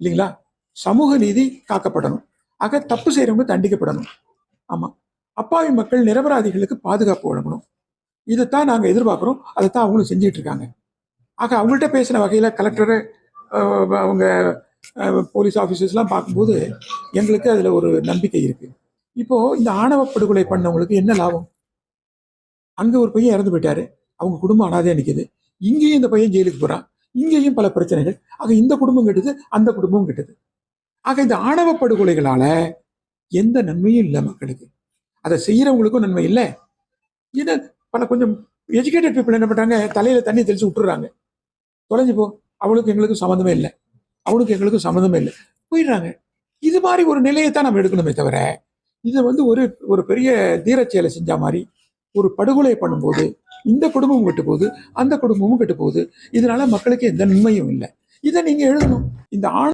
இல்லைங்களா? சமூக நீதி காக்கப்படணும். ஆக தப்பு செய்கிறவங்க தண்டிக்கப்படணும். ஆமாம் அப்பாவி மக்கள் நிரபராதிகளுக்கு பாதுகாப்பு வழங்கணும். இதைத்தான் நாங்கள் எதிர்பார்க்குறோம். அதை அதைத்தான் அவங்களும் செஞ்சுட்டு இருக்காங்க ஆக அவங்கள்ட்ட பேசின வகையில் கலெக்டரு அவங்க போலீஸ் ஆஃபீஸர்ஸ்லாம் பார்க்கும்போது எங்களுக்கு அதில் ஒரு நம்பிக்கை இருக்குது இப்போது இந்த ஆணவ படுகொலை பண்ணவங்களுக்கு என்ன லாபம்? அங்கே ஒரு பையன் இறந்து போயிட்டாரு. அவங்க குடும்பம் அனாதே நிற்கிது இங்கேயும் இந்த பையன் ஜெயிலுக்கு போகிறான் இங்கேயும் பல பிரச்சனைகள். ஆக இந்த குடும்பம் கெட்டது அந்த குடும்பமும் கெட்டது. ஆக இந்த ஆணவ படுகொலைகளால எந்த நன்மையும் இல்லை மக்களுக்கு. அதை செய்யறவங்களுக்கும் நன்மை இல்லை. ஏன்னா பல கொஞ்சம் எஜுகேட்டட் பீப்புள் என்ன பண்றாங்க? தலையில தண்ணி தெளிச்சு விட்டுறாங்க. தொலைஞ்சு போ. அவளுக்கு எங்களுக்கும் சம்மந்தமே இல்லை. அவனுக்கு எங்களுக்கும் சம்மந்தமே இல்லை. போயிடுறாங்க. இது மாதிரி ஒரு நிலையை தான் நம்ம எடுக்கணுமே தவிர இதை வந்து ஒரு ஒரு பெரிய தீரச் செயலை செஞ்ச மாதிரி ஒரு படுகொலை பண்ணும்போது இந்த குடும்பமும் கெட்டு போகுது அந்த குடும்பமும் கெட்டு போகுது இதனால மக்களுக்கு எந்த நன்மையும் இல்லை. இதை நீங்க எழுதணும். இந்த ஆண்